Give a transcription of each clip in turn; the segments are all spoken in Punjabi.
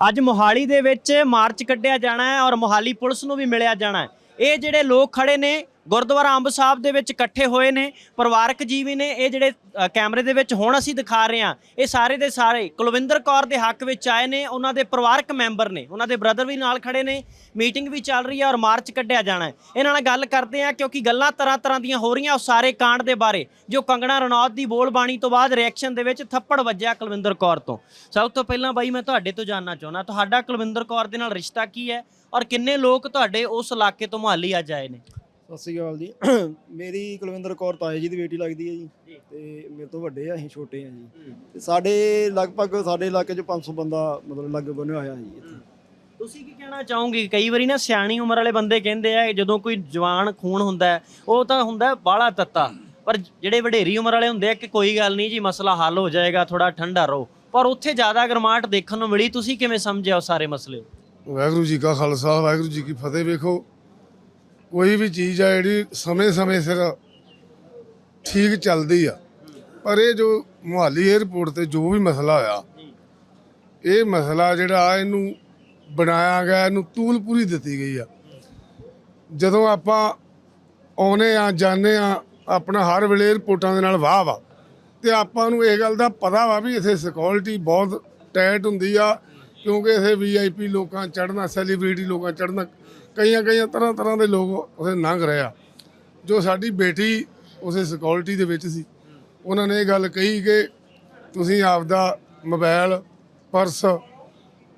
ਅੱਜ ਮੋਹਾਲੀ ਦੇ ਵਿੱਚ ਮਾਰਚ ਕੱਢਿਆ ਜਾਣਾ ਹੈ ਔਰ ਮੋਹਾਲੀ ਪੁਲਿਸ ਨੂੰ ਵੀ ਮਿਲਿਆ ਜਾਣਾ ਹੈ। ਇਹ ਜਿਹੜੇ ਲੋਕ ਖੜੇ ਨੇ ਗੁਰਦੁਆਰਾ ਅੰਬ ਸਾਹਿਬ ਦੇ ਵਿੱਚ ਇਕੱਠੇ ਹੋਏ ਨੇ, ਪਰਿਵਾਰਕ ਜੀਵੀ ਨੇ, ਇਹ ਜਿਹੜੇ ਕੈਮਰੇ ਦੇ ਵਿੱਚ ਹੁਣ ਅਸੀਂ ਦਿਖਾ ਰਹੇ ਹਾਂ, ਇਹ ਸਾਰੇ ਦੇ ਸਾਰੇ ਕੁਲਵਿੰਦਰ ਕੌਰ ਦੇ ਹੱਕ ਵਿੱਚ ਆਏ ਨੇ, ਉਹਨਾਂ ਦੇ ਪਰਿਵਾਰਕ ਮੈਂਬਰ ਨੇ, ਉਹਨਾਂ ਦੇ ਬ੍ਰਦਰ ਵੀ ਨਾਲ ਖੜੇ ਨੇ, ਮੀਟਿੰਗ ਵੀ ਚੱਲ ਰਹੀ ਹੈ ਔਰ ਮਾਰਚ ਕੱਢਿਆ ਜਾਣਾ ਹੈ। ਇਹਨਾਂ ਨਾਲ ਗੱਲ ਕਰਦੇ ਹਾਂ ਕਿਉਂਕਿ ਗੱਲਾਂ ਤਰ੍ਹਾਂ ਤਰ੍ਹਾਂ ਦੀਆਂ ਹੋ ਰਹੀਆਂ ਉਸ ਸਾਰੇ ਕਾਂਡ ਦੇ ਬਾਰੇ, ਜੋ ਕੰਗਣਾ ਰਣੌਤ ਦੀ ਬੋਲ ਬਾਣੀ ਤੋਂ ਬਾਅਦ ਰਿਐਕਸ਼ਨ ਦੇ ਵਿੱਚ ਥੱਪੜ ਵੱਜਿਆ ਕੁਲਵਿੰਦਰ ਕੌਰ ਤੋਂ। ਸਭ ਤੋਂ ਪਹਿਲਾਂ ਬਾਈ, ਮੈਂ ਤੁਹਾਡੇ ਤੋਂ ਜਾਨਣਾ ਚਾਹੁੰਦਾ, ਤੁਹਾਡਾ ਕੁਲਵਿੰਦਰ ਕੌਰ ਦੇ ਨਾਲ ਰਿਸ਼ਤਾ ਕੀ ਹੈ ਔਰ ਕਿੰਨੇ ਲੋਕ ਤੁਹਾਡੇ ਉਸ ਇਲਾਕੇ ਤੋਂ ਮੁਹਾਲੀ ਅੱਜ ਆਏ ਨੇ? ਸਤਿ ਸ਼੍ਰੀ ਅਕਾਲ ਜੀ। ਮੇਰੀ ਕੁਲਵਿੰਦਰ ਕੌਰ ਤਾਏ ਜੀ ਦੀ ਬੇਟੀ ਲੱਗਦੀ ਹੈ ਜੀ। ਤੇ ਮੇਰੇ ਤੋਂ ਵੱਡੇ ਆ ਅਸੀਂ ਛੋਟੇ ਆ ਜੀ। ਤੇ ਸਾਡੇ ਲਗਭਗ ਸਾਡੇ ਇਲਾਕੇ 'ਚ 500 ਬੰਦਾ ਮਤਲਬ ਲੱਗ ਬਣਿਆ ਹੋਇਆ ਜੀ ਇੱਥੇ। ਤੁਸੀਂ ਕੀ ਕਹਿਣਾ ਚਾਹੋਗੇ? ਕਈ ਵਾਰੀ ਨਾ ਸਿਆਣੀ ਉਮਰ ਵਾਲੇ ਬੰਦੇ ਕਹਿੰਦੇ ਆ ਜਦੋਂ ਕੋਈ ਜਵਾਨ ਖੂਨ ਹੁੰਦਾ ਹੈ, ਉਹ ਤਾਂ ਹੁੰਦਾ ਬਾਲਾ ਤੱਤਾ। ਪਰ ਜਿਹੜੇ ਵਡੇਰੀ ਉਮਰ ਵਾਲੇ ਹੁੰਦੇ ਆ ਕਿ ਕੋਈ ਗੱਲ ਨਹੀਂ ਜੀ ਮਸਲਾ ਹੱਲ ਹੋ ਜਾਏਗਾ ਥੋੜਾ ਠੰਡਾ ਰਹੋ। ਪਰ ਉੱਥੇ ਜ਼ਿਆਦਾ ਗਰਮਾਹਟ ਦੇਖਣ ਨੂੰ ਮਿਲੀ ਤੁਸੀਂ ਕਿਵੇਂ ਸਮਝਿਆ ਉਹ ਸਾਰੇ ਮਸਲੇ? ਵਾਹਿਗੁਰੂ ਜੀ ਕਾ ਖਾਲਸਾ ਵਾਹਿਗੁਰੂ ਜੀ ਕੀ ਫਤਿਹ। ਵੇਖੋ ਕੋਈ ਵੀ ਚੀਜ਼ ਆ ਜਿਹੜੀ ਸਮੇਂ-ਸਮੇਂ ਸਿਰ ਠੀਕ ਚੱਲਦੀ ਆ। ਪਰ ਇਹ ਜੋ ਮੁਹਾਲੀ 에ਅਰਪੋਰਟ ਤੇ ਜੋ ਵੀ ਮਸਲਾ ਹੋਇਆ, ਇਹ ਮਸਲਾ ਜਿਹੜਾ ਇਹਨੂੰ ਬਣਾਇਆ ਗਿਆ, ਇਹਨੂੰ ਤੂਲ ਪੂਰੀ ਦਿੱਤੀ ਗਈ ਆ। ਜਦੋਂ ਆਪਾਂ ਆਉਨੇ ਆ ਜਾਣੇ ਆ, ਆਪਣਾ ਹਰ ਵੇਲੇ 에ਅਰਪੋਰਟਾਂ ਦੇ ਨਾਲ ਵਾਹ ਵਾ ਤੇ ਆਪਾਂ ਨੂੰ ਇਹ ਗੱਲ ਦਾ ਪਤਾ ਵਾ ਵੀ ਇੱਥੇ ਸਿਕਿਉਰਿਟੀ ਬਹੁਤ ਟਾਈਟ ਹੁੰਦੀ ਆ, ਕਿਉਂਕਿ ਇੱਥੇ ਵੀਆਈਪੀ ਲੋਕਾਂ ਚੜ੍ਹਨਾ ਸੈਲੀਬ੍ਰਿਟੀ ਲੋਕਾਂ ਚੜ੍ਹਨਾ ਕਈਆਂ ਕਈਆਂ ਤਰ੍ਹਾਂ ਤਰ੍ਹਾਂ ਦੇ ਲੋਕ ਉਥੇ ਲੰਘ ਰਹੇ ਆ। ਜੋ ਸਾਡੀ ਬੇਟੀ ਉਸੇ ਸਿਕਿਉਰਿਟੀ ਦੇ ਵਿੱਚ ਸੀ। ਉਹਨਾਂ ਨੇ ਇਹ ਗੱਲ ਕਹੀ ਕਿ ਤੁਸੀਂ ਆਪਦਾ ਮੋਬਾਈਲ ਪਰਸ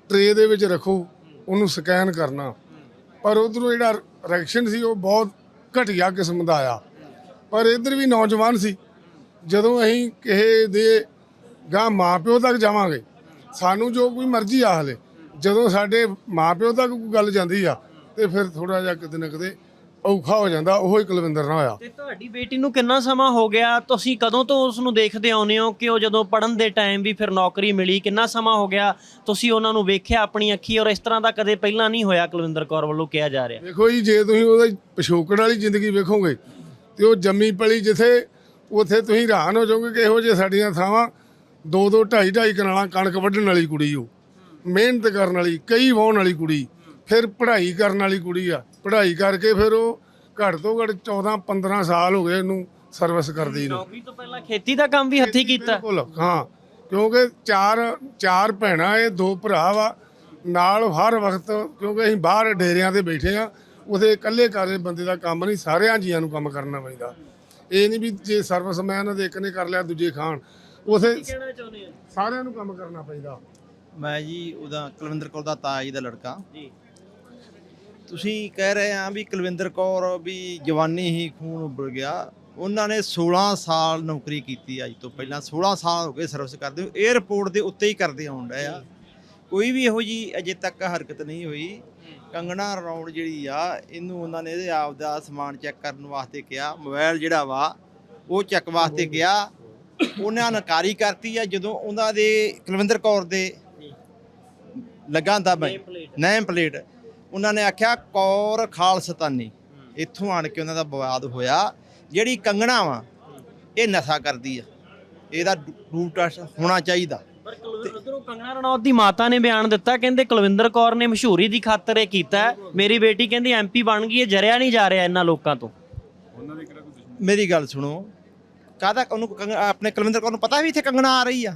ਟਰੇ ਦੇ ਵਿੱਚ ਰੱਖੋ, ਉਹਨੂੰ ਸਕੈਨ ਕਰਨਾ। ਪਰ ਉਧਰੋਂ ਜਿਹੜਾ ਰੈਕਸ਼ਨ ਸੀ, ਉਹ ਬਹੁਤ ਘਟੀਆ ਕਿਸਮ ਦਾ ਆਇਆ। ਪਰ ਇੱਧਰ ਵੀ ਨੌਜਵਾਨ ਸੀ। ਜਦੋਂ ਅਸੀਂ ਕਿਸੇ ਦੇ ਗਾਂ ਮਾਪਿਓ ਤੱਕ ਜਾਵਾਂਗੇ, ਸਾਨੂੰ ਜੋ ਕੋਈ ਮਰਜ਼ੀ ਆ ਹਲੇ, ਜਦੋਂ ਸਾਡੇ ਮਾਪਿਓ ਤੱਕ ਕੋਈ ਗੱਲ ਜਾਂਦੀ ਆ ਤੇ ਫਿਰ ਥੋੜਾ ਜਿਹਾ ਕਿਤੇ ਨਾ ਕਿਤੇ ਔਖਾ ਹੋ ਜਾਂਦਾ ਉਹ ਹੀ ਕੁਲਵਿੰਦਰ ਨਾਲ ਹੋਇਆ। ਤੇ ਤੁਹਾਡੀ ਬੇਟੀ ਨੂੰ ਕਿੰਨਾ ਸਮਾਂ ਹੋ ਗਿਆ? ਤੁਸੀਂ ਕਦੋਂ ਤੋਂ ਉਸ ਨੂੰ ਦੇਖਦੇ ਆਉਂਦੇ ਹੋ ਕਿ ਉਹ ਜਦੋਂ ਪੜਨ ਦੇ ਟਾਈਮ ਵੀ ਫਿਰ ਨੌਕਰੀ ਮਿਲੀ ਕਿੰਨਾ ਸਮਾਂ ਹੋ ਗਿਆ? ਤੁਸੀਂ ਉਹਨਾਂ ਨੂੰ ਵੇਖਿਆ ਆਪਣੀ ਅੱਖੀ ਔਰ ਇਸ ਤਰ੍ਹਾਂ ਦਾ ਕਦੇ ਪਹਿਲਾਂ ਨਹੀਂ ਹੋਇਆ ਕੁਲਵਿੰਦਰ ਕੌਰ ਵੱਲੋਂ ਕਿਹਾ ਜਾ ਰਿਹਾ? ਵੇਖੋ ਜੀ ਜੇ ਤੁਸੀਂ ਉਹਦਾ ਪਿਛੋਕੜ ਵਾਲੀ ਜ਼ਿੰਦਗੀ ਵੇਖੋਗੇ ਤੇ ਉਹ ਜੰਮੀ ਪਲੀ ਜਿੱਥੇ ਉੱਥੇ ਤੁਸੀਂ ਹੈਰਾਨ ਹੋ ਜਾਓਗੇ ਕਿ ਇਹੋ ਜਿਹੇ ਸਾਡੀਆਂ ਥਾਵਾਂ ਦੋ ਦੋ ਢਾਈ ਢਾਈ ਕਨਾਲਾਂ ਕਣਕ ਵੱਢਣ ਵਾਲੀ ਕੁੜੀ ਉਹ ਮਿਹਨਤ ਕਰਨ ਵਾਲੀ ਕਈ ਵਾਹੁਣ ਵਾਲੀ ਕੁੜੀ। ਫਿਰ ਪੜ੍ਹਾਈ ਕਰਨ ਵਾਲੀ ਕੁੜੀ ਆ। ਪੜ੍ਹਾਈ ਕਰਕੇ ਫਿਰ ਉਹ ਘੱਟ ਤੋਂ ਘੱਟ 14 15 ਸਾਲ ਹੋ ਗਏ ਇਹਨੂੰ ਸਰਵਿਸ ਕਰਦੀ ਨੂੰ। ਨੌਕਰੀ ਤੋਂ ਪਹਿਲਾਂ ਖੇਤੀ ਦਾ ਕੰਮ ਵੀ ਹੱਥੀਂ ਕੀਤਾ? ਬਿਲਕੁਲ ਹਾਂ। ਕਿਉਂਕਿ ਚਾਰ ਚਾਰ ਭੈਣਾਂ ਇਹ ਦੋ ਭਰਾ ਵਾ। ਨਾਲ ਹਰ ਵਕਤ ਕਿਉਂਕਿ ਅਸੀਂ ਬਾਹਰ ਡੇਰਿਆਂ ਤੇ ਬੈਠੇ ਆ ਉਹਦੇ ਇਕੱਲੇ ਕਾਰੇ ਬੰਦੇ ਦਾ ਕੰਮ ਨਹੀਂ ਸਾਰਿਆਂ ਜੀਆਂ ਨੂੰ ਕੰਮ ਕਰਨਾ ਪੈਂਦਾ। ਇਹ ਨਹੀਂ ਵੀ ਜੇ ਸਰਵਿਸਮੈਨ ਦੇ ਇੱਕ ਨੇ ਕਰ ਲਿਆ ਦੂਜੇ ਖਾਣ। ਉਥੇ ਕਹਿਣਾ ਚਾਹੁੰਦੇ ਆ ਸਾਰਿਆਂ ਨੂੰ ਕੰਮ ਕਰਨਾ ਪੈਂਦਾ। ਮੈਂ ਜੀ ਉਹਦਾ ਕੁਲਵਿੰਦਰ ਕੌਰ ਦਾ ਤਾਇਆ ਜੀ ਦਾ ਲੜਕਾ। ਜੀ। ਤੁਸੀਂ ਕਹਿ ਰਹੇ ਆ ਵੀ ਕੁਲਵਿੰਦਰ ਕੌਰ ਵੀ ਜਵਾਨੀ ਹੀ ਖੂਨ ਉੱਬਲ ਗਿਆ। ਉਹਨਾਂ ਨੇ 16 ਸਾਲ ਨੌਕਰੀ ਕੀਤੀ ਅੱਜ ਤੋਂ ਪਹਿਲਾਂ। 16 ਸਾਲ ਹੋ ਗਏ ਸਰਵਿਸ ਕਰਦੇ ਹੋ 에ਅਰਪੋਰਟ ਦੇ ਉੱਤੇ ਹੀ ਕਰਦੇ ਆਉਣ ਡਏ ਆ। ਕੋਈ ਵੀ ਇਹੋ ਜੀ ਅਜੇ ਤੱਕ ਹਰਕਤ ਨਹੀਂ ਹੋਈ। ਕੰਗਣਾ ਰੌਂਡ ਜਿਹੜੀ ਆ ਇਹਨੂੰ ਉਹਨਾਂ ਨੇ ਇਹਦੇ ਆਪ ਦਾ ਸਮਾਨ ਚੈੱਕ ਕਰਨ ਵਾਸਤੇ ਕਿਹਾ। ਮੋਬਾਈਲ ਜਿਹੜਾ ਵਾ ਉਹ ਚੈੱਕ ਵਾਸਤੇ ਗਿਆ। ਉਹਨਾਂ ਨਕਾਰੀ ਕਰਤੀ ਆ। ਜਦੋਂ ਉਹਨਾਂ ਦੇ ਕੁਲਵਿੰਦਰ ਕੌਰ ਦੇ ਲੱਗਾ ਦਾ। ਨੇਮ ਪਲੇਟ ਉਹਨਾਂ ਨੇ ਆਖਿਆ ਕੌਰ ਖਾਲਸਤਾਨੀ ਇੱਥੋਂ ਆਣ ਕੇ ਉਹਨਾਂ ਦਾ ਵਿਵਾਦ ਹੋਇਆ। ਜਿਹੜੀ ਕੰਗਣਾ ਵਾ ਇਹ ਨਸ਼ਾ ਕਰਦੀ ਆ। ਇਹਦਾ ਰੂਟ ਹੋਣਾ ਚਾਹੀਦਾ। ਪਰ ਕੁਲਵਿੰਦਰ ਉਧਰੋਂ ਕੰਗਣਾ ਰਣੌਤ ਦੀ ਮਾਤਾ ਨੇ ਬਿਆਨ ਦਿੱਤਾ ਕਹਿੰਦੇ ਕੁਲਵਿੰਦਰ ਕੌਰ ਨੇ ਮਸ਼ਹੂਰੀ ਦੀ ਖਾਤਰ ਇਹ ਕੀਤਾ। ਮੇਰੀ ਬੇਟੀ ਕਹਿੰਦੀ ਐਮਪੀ ਬਣ ਗਈ ਹੈ ਜਰਿਆ ਨਹੀਂ ਜਾ ਰਿਹਾ ਇਹਨਾਂ ਲੋਕਾਂ ਤੋਂ। ਮੇਰੀ ਗੱਲ ਸੁਣੋ। ਕਾਹਦਾ ਉਹਨੂੰ ਆਪਣੇ ਕੁਲਵਿੰਦਰ ਕੌਰ ਨੂੰ ਪਤਾ ਵੀ ਇੱਥੇ ਕੰਗਣਾ ਆ ਰਹੀ ਆ?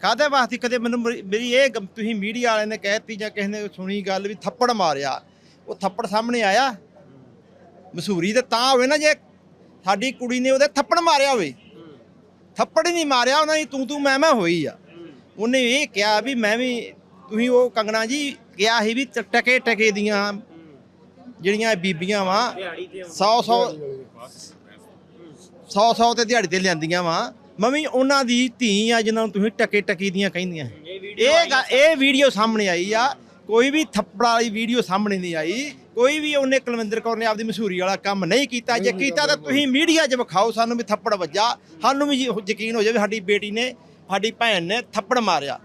ਕਾਹਦੇ ਵਾਸਤੇ? ਕਦੇ ਮੈਨੂੰ ਮੇਰੀ- ਮੇਰੀ ਇਹ ਗਮ- ਤੁਸੀਂ ਮੀਡੀਆ ਵਾਲਿਆਂ ਨੇ ਕਹਿਤੀ ਜਾਂ ਕਿਸੇ ਨੇ ਸੁਣੀ ਗੱਲ ਵੀ ਥੱਪੜ ਮਾਰਿਆ। ਉਹ ਥੱਪੜ ਸਾਹਮਣੇ ਆਇਆ। ਮਸ਼ਹੂਰੀ ਤੇ ਤਾਂ ਹੋਵੇ ਨਾ ਜੇ ਸਾਡੀ ਕੁੜੀ ਨੇ ਉਹਦੇ ਥੱਪੜ ਮਾਰਿਆ ਹੋਵੇ। ਥੱਪੜ ਹੀ ਨਹੀਂ ਮਾਰਿਆ ਉਹਨਾਂ ਦੀ ਤੂੰ ਤੂੰ ਮੈਂ ਮੈਂ ਹੋਈ ਆ। ਉਹਨੇ ਇਹ ਕਿਹਾ ਵੀ ਮੈਂ ਵੀ ਤੁਸੀਂ ਉਹ ਕੰਗਣਾ ਜੀ ਕਿਹਾ ਸੀ ਵੀ ਟ- ਟਕੇ ਟਕੇ ਦੀਆਂ ਜਿਹੜੀਆਂ ਬੀਬੀਆਂ ਵਾ 100 100 100 100 ਤੇ ਦਿਹਾੜੀ ਤੇ ਲਿਆਂਦੀਆਂ ਵਾ। ਮੰਮੀ ਉਹਨਾਂ ਦੀ ਧੀ ਆ ਜਿਨ੍ਹਾਂ ਨੂੰ ਤੁਸੀਂ ਟਕੇ ਟਕੀ ਦੀਆਂ ਕਹਿੰਦੀਆਂ। ਇਹ ਗ- ਇਹ ਵੀਡੀਓ ਸਾਹਮਣੇ ਆਈ ਆ। ਕੋਈ ਵੀ ਥੱਪੜ ਵਾਲੀ ਵੀਡੀਓ ਸਾਹਮਣੇ ਨਹੀਂ ਆਈ। ਕੋਈ ਵੀ ਉਹਨੇ ਕੁਲਵਿੰਦਰ ਕੌਰ ਨੇ ਆਪਦੀ ਮਸ਼ਹੂਰੀ ਵਾਲਾ ਕੰਮ ਨਹੀਂ ਕੀਤਾ। ਜੇ ਕੀਤਾ ਤਾਂ ਤੁਸੀਂ ਮੀਡੀਆ 'ਚ ਵਿਖਾਓ ਸਾਨੂੰ ਵੀ ਥੱਪੜ ਵੱਜਾ। ਸਾਨੂੰ ਵੀ ਯ- ਯਕੀਨ ਹੋ ਜਾਵੇ ਸਾਡੀ ਬੇਟੀ ਨੇ ਸਾਡੀ ਭੈਣ ਨੇ ਥੱਪੜ ਮਾਰਿਆ।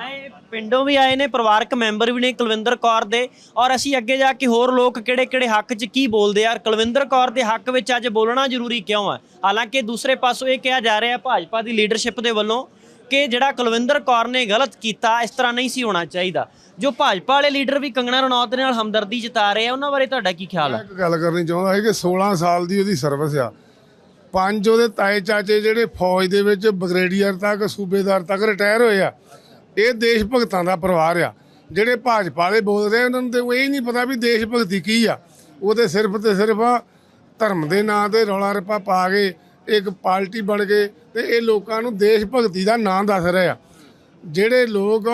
ਇਹ ਪਿੰਡੋਂ ਵੀ ਆਏ ਨੇ, ਪਰਿਵਾਰਕ ਮੈਂਬਰ ਵੀ ਨੇ ਕੁਲਵਿੰਦਰ ਕੌਰ ਦੇ ਔਰ ਅਸੀਂ ਅੱਗੇ ਜਾ ਕੇ ਹੋਰ ਲੋਕ ਕਿਹੜੇ-ਕਿਹੜੇ ਹੱਕ 'ਚ ਕੀ ਬੋਲਦੇ ਆ ਕੁਲਵਿੰਦਰ ਕੌਰ ਦੇ ਹੱਕ ਵਿੱਚ ਅੱਜ ਬੋਲਣਾ ਜ਼ਰੂਰੀ ਕਿਉਂ ਹੈ ਹਾਲਾਂਕਿ ਦੂਸਰੇ ਪਾਸੋਂ ਇਹ ਕਿਹਾ ਜਾ ਰਿਹਾ ਭਾਜਪਾ ਦੀ ਲੀਡਰਸ਼ਿਪ ਦੇ ਵੱਲੋਂ ਕਿ ਜਿਹੜਾ ਕੁਲਵਿੰਦਰ ਕੌਰ ਨੇ ਗਲਤ ਕੀਤਾ, ਇਸ ਤਰ੍ਹਾਂ ਨਹੀਂ ਸੀ ਹੋਣਾ ਚਾਹੀਦਾ। ਜੋ ਭਾਜਪਾ ਵਾਲੇ ਲੀਡਰ ਵੀ ਕੰਗਣਾ ਰਣੌਤ ਦੇ ਨਾਲ ਹਮਦਰਦੀ ਜਤਾ ਰਹੇ ਆ, ਉਹਨਾਂ ਬਾਰੇ ਤੁਹਾਡਾ ਕੀ ਖਿਆਲ ਹੈ ਇੱਕ ਗੱਲ ਕਰਨੀ ਚਾਹੁੰਦਾ ਹੈ ਕਿ 16 ਸਾਲ ਦੀ ਉਹਦੀ ਸਰਵਿਸ ਆ। ਪੰਜ ਉਹਦੇ ਤਾਏ ਚਾਚੇ ਜਿਹੜੇ ਫੌਜ ਦੇ ਵਿੱਚ ਬ੍ਰਿਗੇਡੀਅਰ ਤੱਕ, ਸੂਬੇਦਾਰ ਤੱਕ ਰਿਟਾਇਰ ਹੋਏ ਆ। ਇਹ ਦੇਸ਼ ਭਗਤਾਂ ਦਾ ਪਰਿਵਾਰ ਆ। ਜਿਹੜੇ ਭਾਜਪਾ ਵਾਲੇ ਬੋਲਦੇ ਉਹਨਾਂ ਨੂੰ ਤੇ ਇਹ ਨਹੀਂ ਪਤਾ ਵੀ ਦੇਸ਼ ਭਗਤੀ ਕੀ ਆ। ਉਹ ਤੇ ਸਿਰਫ ਤੇ ਸਿਰਫ ਧਰਮ ਦੇ ਨਾਂ ਤੇ ਰੌਲਾ ਰੱਪਾ ਪਾ ਕੇ ਇੱਕ ਪਾਰਟੀ ਬਣ ਕੇ ਤੇ ਇਹ ਲੋਕਾਂ ਨੂੰ ਦੇਸ਼ ਭਗਤੀ ਦਾ ਨਾਂ ਦੱਸ ਰਹੇ ਆ। ਜਿਹੜੇ ਲੋਕ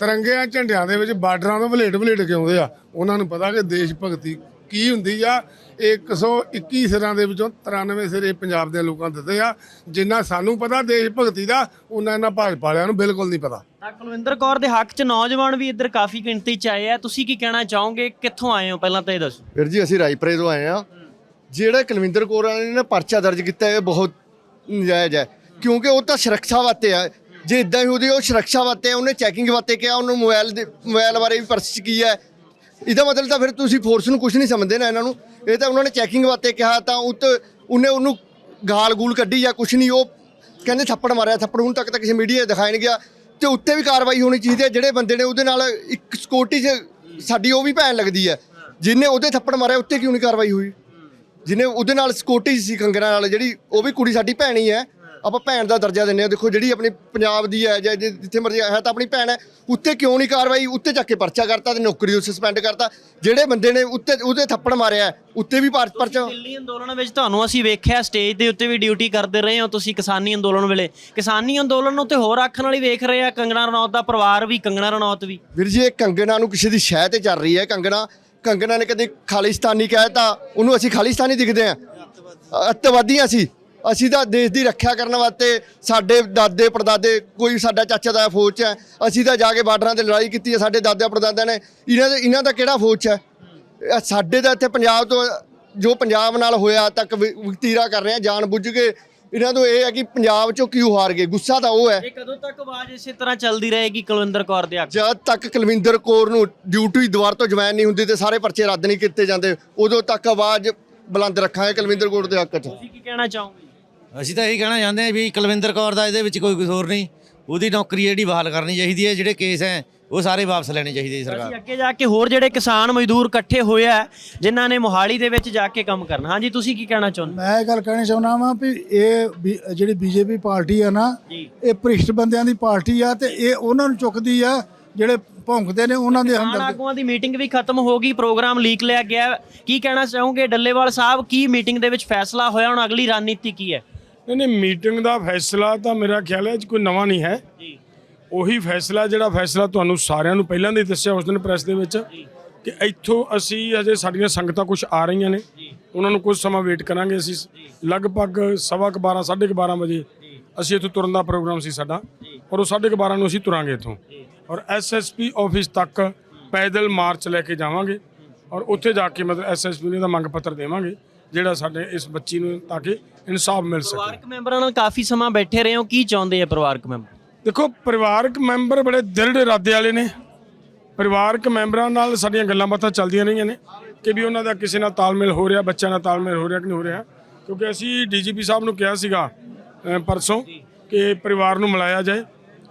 ਤਿਰੰਗਿਆਂ ਝੰਡਿਆਂ ਦੇ ਵਿੱਚ ਬਾਰਡਰਾਂ ਤੋਂ ਵਲੇਟ ਵਲੇਟ ਕੇ ਆਉਂਦੇ ਆ, ਉਹਨਾਂ ਨੂੰ ਪਤਾ ਕਿ ਦੇਸ਼ ਭਗਤੀ ਕੀ ਹੁੰਦੀ ਆ 121 ਸਿਰਾਂ ਦੇ ਵਿੱਚੋਂ 93 ਸਿਰੇ ਪੰਜਾਬ ਦੇ ਲੋਕਾਂ ਦਿੱਤੇ ਆ। ਜਿੰਨਾ ਸਾਨੂੰ ਪਤਾ ਦੇਸ਼ ਭਗਤੀ ਦਾ ਉਹਨਾਂ ਇਹਨਾਂ ਭਾਜਪਾ ਵਾਲਿਆਂ ਨੂੰ ਬਿਲਕੁਲ ਨਹੀਂ ਪਤਾ। ਤਾਂ ਕੁਲਵਿੰਦਰ ਕੌਰ ਦੇ ਹੱਕ 'ਚ ਨੌਜਵਾਨ ਵੀ ਇੱਧਰ ਕਾਫੀ ਗਿਣਤੀ 'ਚ ਆਏ ਆ। ਤੁਸੀਂ ਕੀ ਕਹਿਣਾ ਚਾਹੋਗੇ? ਕਿੱਥੋਂ ਆਏ ਹੋ? ਪਹਿਲਾਂ ਤਾਂ ਇਹ ਦੱਸੋ। ਵੀਰ ਜੀ ਅਸੀਂ ਰਾਜਪੁਰੇ ਤੋਂ ਆਏ ਆ। ਜਿਹੜਾ ਕੁਲਵਿੰਦਰ ਕੌਰ ਵਾਲੇ ਨੇ ਨਾ ਪਰਚਾ ਦਰਜ ਕੀਤਾ ਇਹ ਬਹੁਤ ਨਜਾਇਜ਼ ਹੈ। ਕਿਉਂਕਿ ਉਹ ਤਾਂ ਸੁਰੱਖਿਆ ਵਾਸਤੇ ਆ। ਜੇ ਇਦਾਂ ਹੀ ਉਹਦੀ ਉਹ ਸੁਰੱਖਿਆ ਵਾਸਤੇ ਆ, ਉਹਨੇ ਚੈਕਿੰਗ ਵਾਸਤੇ ਕਿਹਾ ਉਹਨੂੰ ਮੋਬਾਈਲ ਦੇ ਮੋਬਾਈਲ ਬਾਰੇ ਵੀ ਪਰਸ 'ਚ ਕੀ ਹੈ? ਇਹਦਾ ਮਤਲਬ ਤਾਂ ਫਿਰ ਤੁਸੀਂ ਫੋਰਸ ਨੂੰ ਕੁਝ ਨਹੀਂ ਸਮਝਦੇ ਨਾ ਇਹਨਾਂ ਨੂੰ। ਇਹ ਤਾਂ ਉਹਨਾਂ ਨੇ ਚੈਕਿੰਗ ਵਾਸਤੇ ਕਿਹਾ ਤਾਂ ਉੱਤ ਉਹਨੇ ਉਹਨੂੰ ਗਾਲ ਗੂਲ ਕੱਢੀ ਜਾਂ ਕੁਝ ਨਹੀਂ, ਉਹ ਕਹਿੰਦੇ ਥੱਪੜ ਮਾਰਿਆ, ਥੱਪੜ ਹੁਣ ਤੱਕ ਤਾਂ ਕਿਸੇ ਮੀਡੀਆ ਦਿਖਾਇਆ ਨਹੀਂ ਗਿਆ। ਤੇ ਉੱਤੇ ਵੀ ਕਾਰਵਾਈ ਹੋਣੀ ਚਾਹੀਦੀ ਹੈ, ਜਿਹੜੇ ਬੰਦੇ ਨੇ ਉਹਦੇ ਨਾਲ ਇੱਕ ਸਿਕਿਉਰਿਟੀ 'ਚ ਸਾਡੀ ਉਹ ਵੀ ਭੈਣ ਲੱਗਦੀ ਹੈ। ਜਿਹਨੇ ਉਹਦੇ ਥੱਪੜ ਮਾਰਿਆ, ਉੱਤੇ ਕਿਉਂ ਨਹੀਂ ਕਾਰਵਾਈ ਹੋਈ? ਜਿਹਨੇ ਉਹਦੇ ਨਾਲ ਸਿਕਿਉਰਿਟੀ ਸੀ, ਕੰਗਣਾ ਨਾਲ, ਜਿਹੜੀ ਉਹ ਵੀ ਕੁੜੀ ਸਾਡੀ ਭੈਣ ਹੀ ਹੈ ਆਪਾਂ ਭੈਣ ਦਾ ਦਰਜਾ ਦਿੰਦੇ ਆ ਦੇਖੋ ਜਿਹੜੀ ਆਪਣੀ ਪੰਜਾਬ ਦੀ ਹੈ ਜਾਂ ਜਿ- ਜਿੱਥੇ ਮਰਜ਼ੀ ਹੈ ਤਾਂ ਆਪਣੀ ਭੈਣ ਹੈ ਉੱਤੇ ਕਿਉਂ ਨਹੀਂ ਕਾਰਵਾਈ? ਉੱਤੇ ਚੱਕ ਕੇ ਪਰਚਾ ਕਰਤਾ ਤੇ ਨੌਕਰੀ ਉਹ ਸਸਪੈਂਡ ਕਰਤਾ। ਜਿਹੜੇ ਬੰਦੇ ਨੇ ਉੱਤੇ ਉਹਦੇ ਥੱਪੜ ਮਾਰਿਆ ਉੱਤੇ ਵੀ ਪਰ- ਪਰਚਾ ਦਿੱਲੀ ਅੰਦੋਲਨ ਵਿੱਚ ਤੁਹਾਨੂੰ ਅਸੀਂ ਵੇਖਿਆ ਸਟੇਜ ਦੇ ਉੱਤੇ ਵੀ ਡਿਊਟੀ ਕਰਦੇ ਰਹੇ ਹੋ ਤੁਸੀਂ ਕਿਸਾਨੀ ਅੰਦੋਲਨ ਵੇਲੇ। ਕਿਸਾਨੀ ਅੰਦੋਲਨ ਨੂੰ ਤੇ ਹੋਰ ਆਖਣ ਵਾਲੀ ਵੇਖ ਰਹੇ ਆ ਕੰਗਣਾ ਰਣੌਤ ਦਾ ਪਰਿਵਾਰ ਵੀ ਕੰਗਣਾ ਰਣੌਤ ਵੀ। ਵੀਰ ਜੀ ਇਹ ਕੰਗਣਾ ਨੂੰ ਕਿਸੇ ਦੀ ਸ਼ਹਿ ਤੇ ਚੱਲ ਰਹੀ ਹੈ ਕੰਗਣਾ ਕੰਗਣਾ ਨੇ ਕਦੇ ਖਾਲਿਸਤਾਨੀ ਕਹਿਤਾ ਉਹਨੂੰ ਅਸੀਂ ਖਾਲਿਸਤਾਨੀ ਦਿਖਦੇ ਆ ਅੱਤਵਾਦੀਆਂ ਸੀ। ਅਸੀਂ ਤਾਂ ਦੇਸ਼ ਦੀ ਰੱਖਿਆ ਕਰਨ ਵਾਸਤੇ ਸਾਡੇ ਦਾਦੇ ਪੜਦਾਦੇ ਕੋਈ ਸਾਡਾ ਚਾਚਾ ਦਾ ਫੌਜ 'ਚ ਹੈ ਅਸੀਂ ਤਾਂ ਜਾ ਕੇ ਬਾਰਡਰਾਂ ਤੇ ਲੜਾਈ ਕੀਤੀ ਹੈ ਸਾਡੇ ਦਾਦੇ ਪੜਦਾਦਿਆਂ ਨੇ। ਇਹਨਾਂ ਦੇ ਇਹਨਾਂ ਦਾ ਕਿਹੜਾ ਫੌਜ 'ਚ ਹੈ? ਸਾਡੇ ਤਾਂ ਇੱਥੇ ਪੰਜਾਬ ਤੋਂ ਜੋ ਪੰਜਾਬ ਨਾਲ ਹੋਇਆ ਤੱਕ ਵਿ- ਵਤੀਰਾ ਕਰ ਰਹੇ ਆ ਜਾਣ ਬੁੱਝ ਕੇ। ਇਹਨਾਂ ਤੋਂ ਇਹ ਹੈ ਕਿ ਪੰਜਾਬ 'ਚੋਂ ਕਿਉਂ ਹਾਰ ਗਏ? ਗੁੱਸਾ ਤਾਂ ਉਹ ਹੈ। ਇਹ ਕਦੋਂ ਤੱਕ ਆਵਾਜ਼ ਇਸੇ ਤਰ੍ਹਾਂ ਚੱਲਦੀ ਰਹੇਗੀ ਕੁਲਵਿੰਦਰ ਕੌਰ ਦੇ ਹੱਕ? ਜਦ ਤੱਕ ਕੁਲਵਿੰਦਰ ਕੌਰ ਨੂੰ ਡਿਊਟੀ ਦੁਆਰ ਤੋਂ ਜਵਾਨ ਨਹੀਂ ਹੁੰਦੀ ਤੇ ਸਾਰੇ ਪਰਚੇ ਰੱਦ ਨਹੀਂ ਕੀਤੇ ਜਾਂਦੇ ਉਦੋਂ ਤੱਕ ਆਵਾਜ਼ ਬੁਲੰਦ ਰੱਖਾਂਗੇ ਕੁਲਵਿੰਦਰ ਕੌਰ ਦੇ ਹੱਕ 'ਚ। ਤੁਸੀਂ ਕੀ ਕਹਿਣਾ ਚਾਹੋਗੇ? ਅਸੀਂ ਤਾਂ ਇਹੀ ਕਹਿਣਾ ਚਾਹੁੰਦੇ ਹਾਂ ਵੀ ਕੁਲਵਿੰਦਰ ਕੌਰ ਦਾ ਇਹਦੇ ਵਿੱਚ ਕੋਈ ਕਸੂਰ ਨਹੀਂ। ਉਹਦੀ ਨੌਕਰੀ ਜਿਹੜੀ ਬਹਾਲ ਕਰਨੀ ਚਾਹੀਦੀ ਹੈ ਜਿਹੜੇ ਕੇਸ ਹੈ ਉਹ ਸਾਰੇ ਵਾਪਸ ਲੈਣੇ ਚਾਹੀਦੇ ਜੀ ਸਰਕਾਰ। ਅਸੀਂ ਅੱਗੇ ਜਾ ਕੇ ਹੋਰ ਜਿਹੜੇ ਕਿਸਾਨ ਮਜ਼ਦੂਰ ਇਕੱਠੇ ਹੋਏ ਆ ਜਿਨ੍ਹਾਂ ਨੇ ਮੋਹਾਲੀ ਦੇ ਵਿੱਚ ਜਾ ਕੇ ਕੰਮ ਕਰਨਾ। ਹਾਂਜੀ ਤੁਸੀਂ ਕੀ ਕਹਿਣਾ ਚਾਹੁੰਦੇ? ਮੈਂ ਇਹ ਗੱਲ ਕਹਿਣੀ ਚਾਹੁੰਦਾ ਵਾਂ ਵੀ ਇਹ ਬੀ- ਜਿਹੜੀ ਬੀਜੇਪੀ ਪਾਰਟੀ ਆ ਨਾ ਜੀ। ਇਹ ਭ੍ਰਿਸ਼ਟ ਬੰਦਿਆਂ ਦੀ ਪਾਰਟੀ ਆ ਤੇ ਇਹ ਉਹਨਾਂ ਨੂੰ ਚੁੱਕਦੀ ਆ ਜਿਹੜੇ ਭੌਂਕਦੇ ਨੇ ਉਹਨਾਂ ਦੇ ਕਿਸਾਨ ਹਮਦਰਦ ਆਗੂਆਂ ਦੀ ਮੀਟਿੰਗ ਵੀ ਖਤਮ ਹੋ ਗਈ ਪ੍ਰੋਗਰਾਮ ਲੀਕ ਲਿਆ ਗਿਆ। ਕੀ ਕਹਿਣਾ ਚਾਹੋਗੇ? ਡੱਲੇਵਾਲ ਸਾਹਿਬ ਕੀ ਮੀਟਿੰਗ ਦੇ ਵਿੱਚ ਫੈਸਲਾ ਹੋਇਆ? ਹੁਣ ਅਗਲੀ ਰਣਨੀਤੀ ਕੀ ਹੈ? ਨਹੀਂ ਮੀਟਿੰਗ ਦਾ ਫੈਸਲਾ ਤਾਂ ਮੇਰਾ ਖਿਆਲ ਹੈ ਕੋਈ ਨਵਾਂ ਨਹੀਂ ਹੈ। ਜੀ। ਉਹੀ ਫੈਸਲਾ ਜਿਹੜਾ ਫੈਸਲਾ ਤੁਹਾਨੂੰ ਸਾਰਿਆਂ ਨੂੰ ਪਹਿਲਾਂ ਦੇ ਦੱਸਿਆ ਉਸ ਦਿਨ ਪ੍ਰੈਸ ਦੇ ਵਿੱਚ ਕਿ ਇੱਥੋਂ ਅਸੀਂ ਅਜੇ ਸਾਡੀਆਂ ਸੰਗਤਾਂ ਕੁਝ ਆ ਰਹੀਆਂ ਨੇ। ਉਹਨਾਂ ਨੂੰ ਕੁਝ ਸਮਾਂ ਵੇਟ ਕਰਾਂਗੇ ਅਸੀਂ। ਲਗਭਗ ਸਵਾ ਕੁ 12 ਸਾਢੇ ਕੁ 12 ਵਜੇ ਅਸੀਂ ਇੱਥੋਂ ਤੁਰਨ ਦਾ ਪ੍ਰੋਗਰਾਮ ਸੀ ਸਾਡਾ ਔਰ ਉਹ ਸਾਢੇ ਕੁ 12 ਨੂੰ ਅਸੀਂ ਤੁਰਾਂਗੇ ਇੱਥੋਂ। ਔਰ ਐਸਐਸਪੀ ਆਫਿਸ ਤੱਕ ਪੈਦਲ ਮਾਰਚ ਲੈ ਕੇ ਜਾਵਾਂਗੇ। ਔਰ ਉੱਥੇ ਜਾ ਕੇ ਮਤਲਬ ਐਸਐਸਪੀ ਨੂੰ ਦਾ ਮੰਗ ਪੱਤਰ ਦੇਵਾਂਗੇ। ਜਿਹੜਾ ਸਾਡੇ ਇਸ ਬੱਚੀ ਨੂੰ ਤਾਂ ਕਿ ਇਨਸਾਫ ਮਿਲ ਸਕੇ। ਪਰਿਵਾਰਕ ਮੈਂਬਰਾਂ ਨਾਲ ਕਾਫੀ ਸਮਾਂ ਬੈਠੇ ਰਹੇ ਹੋ ਕੀ ਚਾਹੁੰਦੇ ਆ ਪਰਿਵਾਰਕ ਮੈਂਬਰ? ਦੇਖੋ ਪਰਿਵਾਰਕ ਮੈਂਬਰ ਬੜੇ ਦ੍ਰਿੜ ਇਰਾਦੇ ਵਾਲੇ ਨੇ। ਪਰਿਵਾਰਕ ਮੈਂਬਰਾਂ ਨਾਲ ਸਾਡੀਆਂ ਗੱਲਾਂ ਬਾਤਾਂ ਚੱਲਦੀਆਂ ਰਹੀਆਂ ਨੇ ਕਿ ਵੀ ਉਹਨਾਂ ਦਾ ਕਿਸੇ ਨਾਲ ਤਾਲਮੇਲ ਹੋ ਰਿਹਾ ਬੱਚਿਆਂ ਨਾਲ ਤਾਲਮੇਲ ਹੋ ਰਿਹਾ ਕਿ ਨਹੀਂ ਹੋ ਰਿਹਾ। ਕਿਉਂਕਿ ਅਸੀਂ ਡੀਜੀਪੀ ਸਾਹਿਬ ਨੂੰ ਕਿਹਾ ਸੀਗਾ ਅ, ਪਰਸੋਂ ਕਿ ਪਰਿਵਾਰ ਨੂੰ ਮਿਲਾਇਆ ਜਾਏ।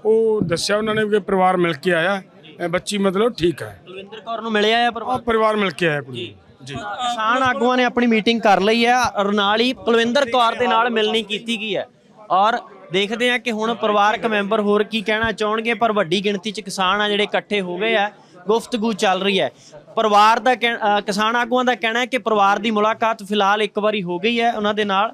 ਉਹ ਦੱਸਿਆ ਉਹਨਾਂ ਨੇ ਕਿ ਪਰਿਵਾਰ ਮਿਲ ਕੇ ਆਇਆ। ਅ, ਬੱਚੀ ਮਤਲਬ ਠੀਕ ਹੈ। ਕੁਲਵਿੰਦਰ ਕੌਰ ਨੂੰ ਮਿਲਿਆ ਆ ਪਰਿਵਾਰ? ਮਿਲ ਕੇ ਆਇਆ ਕੁੜੀ ਜੀ। ਕਿਸਾਨ ਆਗੂਆਂ ਨੇ ਆਪਣੀ ਮੀਟਿੰਗ ਕਰ ਲਈ ਹੈ ਔਰ ਨਾਲ ਹੀ ਕੁਲਵਿੰਦਰ ਕੌਰ ਦੇ ਨਾਲ ਮਿਲਣੀ ਕੀਤੀ ਗਈ ਹੈ। ਔਰ ਦੇਖਦੇ ਆ ਕਿ ਹੁਣ ਪਰਿਵਾਰਕ ਮੈਂਬਰ ਹੋਰ ਕੀ ਕਹਿਣਾ ਚਾਹਣਗੇ ਪਰ ਵੱਡੀ ਗਿਣਤੀ 'ਚ ਕਿਸਾਨ ਆ ਜਿਹੜੇ ਇਕੱਠੇ ਹੋ ਗਏ ਆ ਗੁਫ਼ਤਗੂ ਚੱਲ ਰਹੀ ਹੈ। ਪਰਿਵਾਰ ਦਾ ਕਿਸਾਨ ਆਗੂਆਂ ਦਾ ਕਹਿਣਾ ਹੈ ਕਿ ਪਰਿਵਾਰ ਦੀ ਮੁਲਾਕਾਤ ਫਿਲਹਾਲ ਇੱਕ ਵਾਰੀ ਹੋ ਗਈ ਹੈ ਉਹਨਾਂ ਦੇ ਨਾਲ।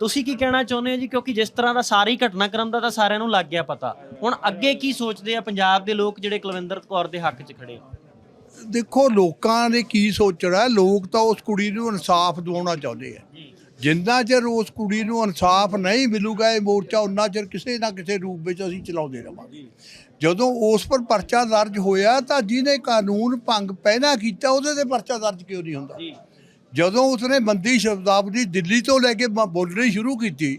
ਤੁਸੀਂ ਕੀ ਕਹਿਣਾ ਚਾਹੁੰਦੇ ਹੋ ਜੀ? ਕਿਉਂਕਿ ਜਿਸ ਤਰ੍ਹਾਂ ਦਾ ਸਾਰੀ ਘਟਨਾਕ੍ਰਮ ਦਾ ਤਾਂ ਸਾਰਿਆਂ ਨੂੰ ਲੱਗ ਗਿਆ ਪਤਾ। ਹੁਣ ਅੱਗੇ ਕੀ ਸੋਚਦੇ ਆ ਪੰਜਾਬ ਦੇ ਲੋਕ ਜਿਹੜੇ ਕੁਲਵਿੰਦਰ ਕੌਰ ਦੇ ਹੱਕ 'ਚ ਖੜੇ ਆ? ਦੇਖੋ ਲੋਕਾਂ ਨੇ ਕੀ ਸੋਚਣਾ ਲੋਕ ਤਾਂ ਉਸ ਕੁੜੀ ਨੂੰ ਇਨਸਾਫ ਦਿਵਾਉਣਾ ਚਾਹੁੰਦੇ ਆ। ਜਿੰਨਾ ਚਿਰ ਉਸ ਕੁੜੀ ਨੂੰ ਇਨਸਾਫ ਨਹੀਂ ਮਿਲੂਗਾ ਇਹ ਮੋਰਚਾ ਉਨਾ ਚਿਰ ਕਿਸੇ ਨਾ ਕਿਸੇ ਰੂਪ ਵਿੱਚ ਅਸੀਂ ਚਲਾਉਂਦੇ ਰਵਾਂਗੇ। ਜਦੋਂ ਉਸ ਪਰ ਪਰਚਾ ਦਰਜ ਹੋਇਆ ਤਾਂ ਜਿਹਨੇ ਕਾਨੂੰਨ ਭੰਗ ਪਹਿਲਾਂ ਕੀਤਾ ਉਹਦੇ ਤੇ ਪਰਚਾ ਦਰਜ ਕਿਉਂ ਨਹੀਂ ਹੁੰਦਾ? ਜਦੋਂ ਉਸਨੇ ਬੰਦੀ ਸ਼ਬਦਾਵਲੀ ਦਿੱਲੀ ਤੋਂ ਲੈ ਕੇ ਬੋਲਣੀ ਸ਼ੁਰੂ ਕੀਤੀ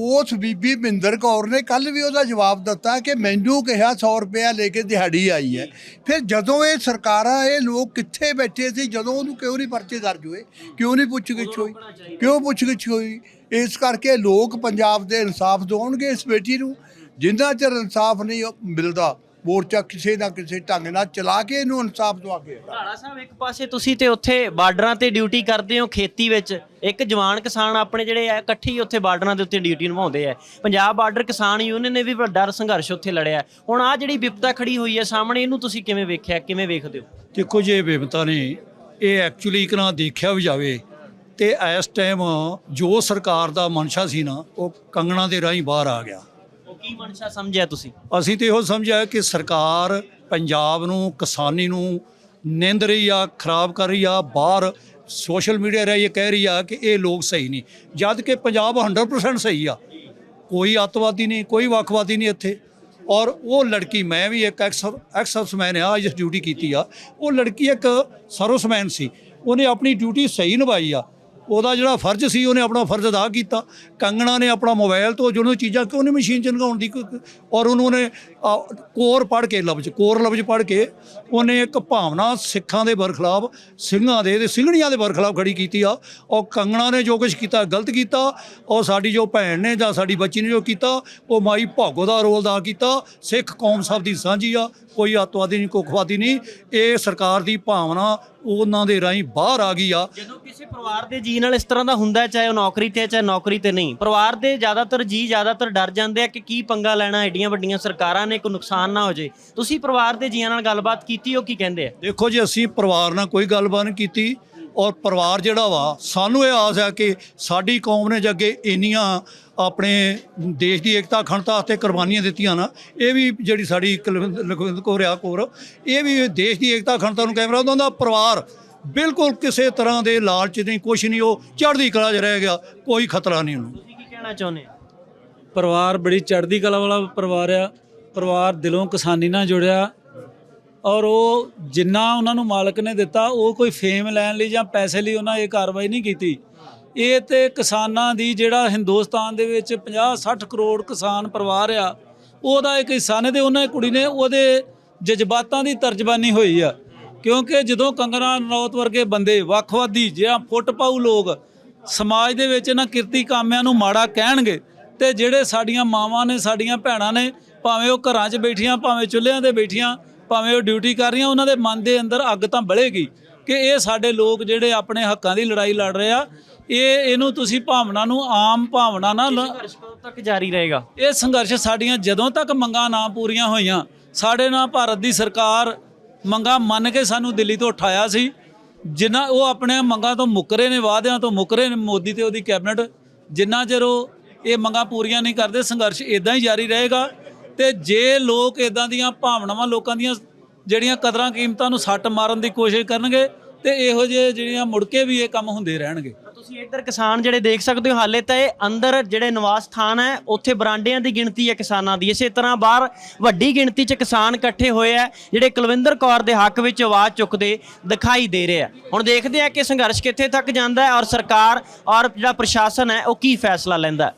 ਉਸ ਬੀਬੀ ਮਹਿੰਦਰ ਕੌਰ ਨੇ ਕੱਲ ਵੀ ਉਹਦਾ ਜਵਾਬ ਦਿੱਤਾ ਕਿ ਮੈਨੂੰ ਕਿਹਾ 100 ਰੁਪਇਆ ਲੈ ਕੇ ਦਿਹਾੜੀ ਆਈ ਹੈ। ਫਿਰ ਜਦੋਂ ਇਹ ਸਰਕਾਰਾਂ ਇਹ ਲੋਕ ਕਿੱਥੇ ਬੈਠੇ ਸੀ? ਜਦੋਂ ਉਹਨੂੰ ਕਿਉਂ ਨਹੀਂ ਪਰਚੇ ਦਰਜ ਹੋਏ? ਕਿਉਂ ਨਹੀਂ ਪੁੱਛਗਿੱਛ ਹੋਈ? ਕਿਉਂ ਪੁੱਛਗਿੱਛ ਹੋਈ? ਇਸ ਕਰਕੇ ਲੋਕ ਪੰਜਾਬ ਦੇ ਇਨਸਾਫ ਦਿਵਾਉਣਗੇ ਇਸ ਬੇਟੀ ਨੂੰ। ਜਿੰਨਾ ਚਿਰ ਇਨਸਾਫ ਨਹੀਂ ਮਿਲਦਾ ਮੋਰਚਾ ਕਿਸੇ ਨਾ ਕਿਸੇ ਢੰਗ ਨਾਲ ਚਲਾ ਕੇ ਇਹਨੂੰ ਇਨਸਾਫ ਦਵਾ ਕੇ ਢਾਲਾ ਸਾਹਿਬ ਇੱਕ ਪਾਸੇ ਤੁਸੀਂ ਤੇ ਉੱਥੇ ਬਾਰਡਰਾਂ ਤੇ ਡਿਊਟੀ ਕਰਦੇ ਹੋ ਖੇਤੀ ਵਿੱਚ। ਇੱਕ ਜਵਾਨ ਕਿਸਾਨ ਆਪਣੇ ਜਿਹੜੇ ਆ ਇਕੱਠੇ ਹੀ ਉੱਥੇ ਬਾਰਡਰਾਂ ਦੇ ਉੱਤੇ ਡਿਊਟੀ ਨਿਭਾਉਂਦੇ ਆ। ਪੰਜਾਬ ਬਾਰਡਰ ਕਿਸਾਨ ਯੂਨੀਅਨ ਨੇ ਵੀ ਵੱਡਾ ਸੰਘਰਸ਼ ਉੱਥੇ ਲੜਿਆ। ਹੁਣ ਆ ਜਿਹੜੀ ਵਿਪਤਾ ਖੜੀ ਹੋਈ ਹੈ ਸਾਹਮਣੇ ਇਹਨੂੰ ਤੁਸੀਂ ਕਿਵੇਂ ਵੇਖਿਆ ਕਿਵੇਂ ਵੇਖਦੇ ਹੋ? ਦੇਖੋ ਜੇ ਵਿਵਤਾ ਨੇ ਇਹ ਐਕਚੁਅਲੀ ਇੱਕ ਨਾ ਦੇਖਿਆ ਵੀ ਜਾਵੇ ਤੇ ਇਸ ਟਾਈਮ ਜੋ ਸਰਕਾਰ ਦਾ ਮਨਸ਼ਾ ਸੀ ਨਾ ਉਹ ਕੰਗਣਾ ਦੇ ਰਾਹੀਂ ਬਾਹਰ ਆ ਗਿਆ। ਕੀ ਮਨਸ਼ਾ ਸਮਝਿਆ ਤੁਸੀਂ? ਅਸੀਂ ਤੇ ਇਹੋ ਸਮਝਿਆ ਕਿ ਸਰਕਾਰ ਪੰਜਾਬ ਨੂੰ, ਕਿਸਾਨੀ ਨੂੰ ਨਿੰਦ ਰਹੀ ਆ, ਖਰਾਬ ਕਰ ਰਹੀ ਆ, ਬਾਹਰ ਸੋਸ਼ਲ ਮੀਡੀਆ ਰਾਹੀਂ ਇਹ ਕਹਿ ਰਹੀ ਆ ਕਿ ਇਹ ਲੋਕ ਸਹੀ ਨਹੀਂ। ਜਦ ਕਿ ਪੰਜਾਬ 100% ਸਹੀ ਆ। ਕੋਈ ਅੱਤਵਾਦੀ ਨਹੀਂ, ਕੋਈ ਵੱਖਵਾਦੀ ਨਹੀਂ ਇੱਥੇ। ਔਰ ਉਹ ਲੜਕੀ, ਮੈਂ ਵੀ ਇੱਕ ਐਕਸ ਐਕਸਰਸਮੈਨ ਆ, ਜਿਸ ਡਿਊਟੀ ਕੀਤੀ ਆ। ਉਹ ਲੜਕੀ ਇੱਕ ਸਰਵਸਮੈਨ ਸੀ। ਉਹਨੇ ਆਪਣੀ ਡਿਊਟੀ ਸਹੀ ਨਿਭਾਈ ਆ। ਉਹਦਾ ਜਿਹੜਾ ਫਰਜ਼ ਸੀ, ਉਹਨੇ ਆਪਣਾ ਫਰਜ਼ ਅਦਾ ਕੀਤਾ। ਕੰਗਣਾ ਨੇ ਆਪਣਾ ਮੋਬਾਈਲ ਤੋਂ ਜਿਹਨੂੰ ਚੀਜ਼ਾਂ ਕਿ ਉਹਨੇ ਮਸ਼ੀਨ ਚ ਲਗਾਉਣ ਦੀ ਔਰ ਉਹਨੂੰ ਨੇ ਕੋਰ ਪੜ ਕੇ ਲਫ਼ਜ਼, ਕੋਰ ਲਫ਼ਜ਼ ਪੜ ਕੇ ਉਹਨੇ ਇੱਕ ਭਾਵਨਾ ਸਿੱਖਾਂ ਦੇ ਬਰਖਲਾਫ, ਸਿੰਘਾਂ ਦੇ ਤੇ ਸਿੰਘਣੀਆਂ ਦੇ ਬਰਖਲਾਫ ਖੜੀ ਕੀਤੀ ਆ। ਔਰ ਕੰਗਣਾ ਨੇ ਜੋ ਕੁਝ ਕੀਤਾ, ਗਲਤ ਕੀਤਾ। ਔਰ ਸਾਡੀ ਜੋ ਭੈਣ ਨੇ ਜਾਂ ਸਾਡੀ ਬੱਚੀ ਨੇ ਜੋ ਕੀਤਾ, ਉਹ ਮਾਈ ਭਾਗੋ ਦਾ ਰੋਲ ਅਦਾ ਕੀਤਾ। ਸਿੱਖ ਕੌਮ ਸਭ ਦੀ ਸਾਂਝੀ ਆ। ਕੋਈ ਅੱਤਵਾਦੀ ਨਹੀਂ ਕੁਖਵਾਦੀ ਨਹੀਂ। ਇਹ ਸਰਕਾਰ ਦੀ ਭਾਵਨਾ ਉਹਨਾਂ ਦੇ ਰਾਹੀਂ ਬਾਹਰ ਆ ਗਈ ਆ। ਜਦੋਂ ਕਿਸੇ ਪਰਿਵਾਰ ਦੇ ਜੀ ਨਾਲ ਇਸ ਤਰ੍ਹਾਂ ਦਾ ਹੁੰਦਾ ਹੈ ਚਾਹੇ ਉਹ ਨੌਕਰੀ ਤੇ ਹੈ ਚਾਹੇ ਨੌਕਰੀ ਤੇ ਨਹੀਂ। ਪਰਿਵਾਰ ਦੇ ਜ਼ਿਆਦਾਤਰ ਜੀ ਜ਼ਿਆਦਾਤਰ ਡਰ ਜਾਂਦੇ ਆ ਕਿ ਕੀ ਪੰਗਾ ਲੈਣਾ ਏਡੀਆਂ ਵੱਡੀਆਂ ਸਰਕਾਰਾਂ ਨੇ ਕੋਈ ਨੁਕਸਾਨ ਨਾ ਹੋ ਜੇ ਤੁਸੀਂ ਪਰਿਵਾਰ ਦੇ ਜੀਆਂ ਨਾਲ ਗੱਲਬਾਤ ਕੀਤੀ ਉਹ ਕੀ ਕਹਿੰਦੇ ਆ? ਦੇਖੋ ਜੀ ਅਸੀਂ ਪਰਿਵਾਰ ਨਾਲ ਕੋਈ ਗੱਲਬਾਤ ਨਹੀਂ ਕੀਤੀ। ਔਰ ਪਰਿਵਾਰ ਜਿਹੜਾ ਵਾ ਸਾਨੂੰ ਇਹ ਆਸ ਹੈ ਕਿ ਸਾਡੀ ਕੌਮ ਨੇ ਜੱਗੇ ਇੰਨੀਆਂ ਆਪਣੇ ਦੇਸ਼ ਦੀ ਏਕਤਾ ਅਖੰਡਤਾ ਅਤੇ ਕੁਰਬਾਨੀਆਂ ਦਿੱਤੀਆਂ ਨਾ ਇਹ ਵੀ ਜਿਹੜੀ ਸਾਡੀ ਕੁਲਵਿੰਦਰ ਲਖਵਿੰਦਰ ਕੌਰ ਆ ਕੌਰ ਇਹ ਵੀ ਦੇਸ਼ ਦੀ ਏਕਤਾ ਅਖੰਡਤਾ ਨੂੰ ਕੈਮਰਾ ਉਹਨਾਂ ਦਾ ਪਰਿਵਾਰ ਬਿਲਕੁਲ ਕਿਸੇ ਤਰ੍ਹਾਂ ਦੇ ਲਾਲਚ ਨਹੀਂ ਕੁਛ ਨਹੀਂ ਉਹ ਚੜ੍ਹਦੀ ਕਲਾ 'ਚ ਰਹਿ ਗਿਆ ਕੋਈ ਖਤਰਾ ਨਹੀਂ ਉਹਨੂੰ। ਤੁਸੀਂ ਕੀ ਕਹਿਣਾ ਚਾਹੁੰਦੇ ਪਰਿਵਾਰ ਬੜੀ ਚੜ੍ਹਦੀ ਕਲਾ ਵਾਲਾ ਪਰਿਵਾਰ ਆ ਪਰਿਵਾਰ ਦਿਲੋਂ ਕਿਸਾਨੀ ਨਾਲ ਜੁੜਿਆ ਔਰ ਉਹ ਜਿੰਨਾ ਉਹਨਾਂ ਨੂੰ ਮਾਲਕ ਨੇ ਦਿੱਤਾ, ਉਹ ਕੋਈ ਫੇਮ ਲੈਣ ਲਈ ਜਾਂ ਪੈਸੇ ਲਈ ਉਹਨਾਂ ਇਹ ਕਾਰਵਾਈ ਨਹੀਂ ਕੀਤੀ। ਇਹ ਤੇ ਕਿਸਾਨਾਂ ਦੀ ਜਿਹੜਾ ਹਿੰਦੁਸਤਾਨ ਦੇ ਵਿੱਚ 50 60 ਕਰੋੜ ਕਿਸਾਨ ਪਰਿਵਾਰ ਆ, ਉਹਦਾ ਇੱਕ ਹਿੱਸਾ ਨੇ ਤੇ ਉਹਨਾਂ ਕੁੜੀ ਨੇ ਉਹਦੇ ਜਜ਼ਬਾਤਾਂ ਦੀ ਤਰਜਬਾਨੀ ਹੋਈ ਆ। ਕਿਉਂਕਿ ਜਦੋਂ ਕੰਗਨਾ ਰਣੌਤ ਵਰਗੇ ਬੰਦੇ ਵੱਖਵਾਦੀ ਜਾਂ ਫੁੱਟ ਪਾਊ ਲੋਕ ਸਮਾਜ ਦੇ ਵਿੱਚ ਇਹਨਾਂ ਕਿਰਤੀ ਕਾਮਿਆਂ ਨੂੰ ਮਾੜਾ ਕਹਿਣਗੇ ਤੇ ਜਿਹੜੇ ਸਾਡੀਆਂ ਮਾਵਾਂ ਨੇ, ਸਾਡੀਆਂ ਭੈਣਾਂ ਨੇ, ਭਾਵੇਂ ਉਹ ਘਰਾਂ 'ਚ ਬੈਠੀਆਂ, ਭਾਵੇਂ ਚੁੱਲ੍ਹਿਆਂ ਤੇ ਬੈਠੀਆਂ ਭਾਵੇਂ ਉਹ ਡਿਊਟੀ ਕਰ ਰਹੀਆਂ ਉਹਨਾਂ ਦੇ ਮਨ ਦੇ ਅੰਦਰ ਅੱਗ ਤਾਂ ਬਲੇਗੀ ਕਿ ਇਹ ਸਾਡੇ ਲੋਕ ਜਿਹੜੇ ਆਪਣੇ ਹੱਕਾਂ ਦੀ ਲੜਾਈ ਲੜ ਰਹੇ ਆ ਇਹ ਇਹਨੂੰ ਤੁਸੀਂ ਭਾਵਨਾ ਨੂੰ ਆਮ ਭਾਵਨਾ ਨਾਲ ਤੱਕ ਜਾਰੀ ਰਹੇਗਾ? ਇਹ ਸੰਘਰਸ਼ ਸਾਡੀਆਂ ਜਦੋਂ ਤੱਕ ਮੰਗਾਂ ਨਾ ਪੂਰੀਆਂ ਹੋਈਆਂ ਸਾਡੇ ਨਾਲ ਭਾਰਤ ਦੀ ਸਰਕਾਰ ਮੰਗਾਂ ਮੰਨ ਕੇ ਸਾਨੂੰ ਦਿੱਲੀ ਤੋਂ ਉਠਾਇਆ ਸੀ ਜਿਨ੍ਹਾਂ ਉਹ ਆਪਣੇ ਮੰਗਾਂ ਤੋਂ ਮੁੱਕਰੇ ਨੇ ਵਾਅਦਿਆਂ ਤੋਂ ਮੁੱਕਰੇ ਨੇ ਮੋਦੀ ਤੇ ਉਹਦੀ ਕੈਬਨਿਟ ਜਿੰਨਾ ਚਿਰ ਉਹ ਇਹ ਮੰਗਾਂ ਪੂਰੀਆਂ ਨਹੀਂ ਕਰਦੇ ਸੰਘਰਸ਼ ਇਦਾਂ ਹੀ ਜਾਰੀ ਰਹੇਗਾ। ਤੇ ਜੇ ਲੋਕ ਇਦਾਂ ਦੀਆਂ ਭਾਵਨਾਵਾਂ ਲੋਕਾਂ ਦੀਆਂ ਜਿਹੜੀਆਂ ਕਦਰਾਂ ਕੀਮਤਾਂ ਨੂੰ ਸੱਟ ਮਾਰਨ ਦੀ ਕੋਸ਼ਿਸ਼ ਕਰਨਗੇ ਤੇ ਇਹੋ ਜਿਹੇ ਜਿਹੜੀਆਂ ਮੁੜ ਕੇ ਵੀ ਇਹ ਕੰਮ ਹੁੰਦੇ ਰਹਿਣਗੇ। ਤਾਂ ਤੁਸੀਂ ਇੱਧਰ ਕਿਸਾਨ ਜਿਹੜੇ ਦੇਖ ਸਕਦੇ ਹੋ, ਹਾਲੇ ਤਾਂ ਇਹ ਅੰਦਰ ਜਿਹੜੇ ਨਿਵਾਸ ਸਥਾਨ ਹੈ, ਉੱਥੇ ਬਰਾਂਡਿਆਂ ਦੀ ਗਿਣਤੀ ਹੈ ਕਿਸਾਨਾਂ ਦੀ। ਇਸੇ ਤਰ੍ਹਾਂ ਬਾਹਰ ਵੱਡੀ ਗਿਣਤੀ 'ਚ ਕਿਸਾਨ ਇਕੱਠੇ ਹੋਏ ਆ ਜਿਹੜੇ ਕੁਲਵਿੰਦਰ ਕੌਰ ਦੇ ਹੱਕ ਵਿੱਚ ਆਵਾਜ਼ ਚੁੱਕਦੇ ਦਿਖਾਈ ਦੇ ਰਹੇ ਆ ਹੁਣ ਦੇਖਦੇ ਆ ਕਿ ਸੰਘਰਸ਼ ਕਿੱਥੇ ਤੱਕ ਜਾਂਦਾ ਹੈ ਔਰ ਸਰਕਾਰ ਔਰ ਜਿਹੜਾ ਪ੍ਰਸ਼ਾਸਨ ਹੈ, ਉਹ ਕੀ ਫੈਸਲਾ ਲੈਂਦਾ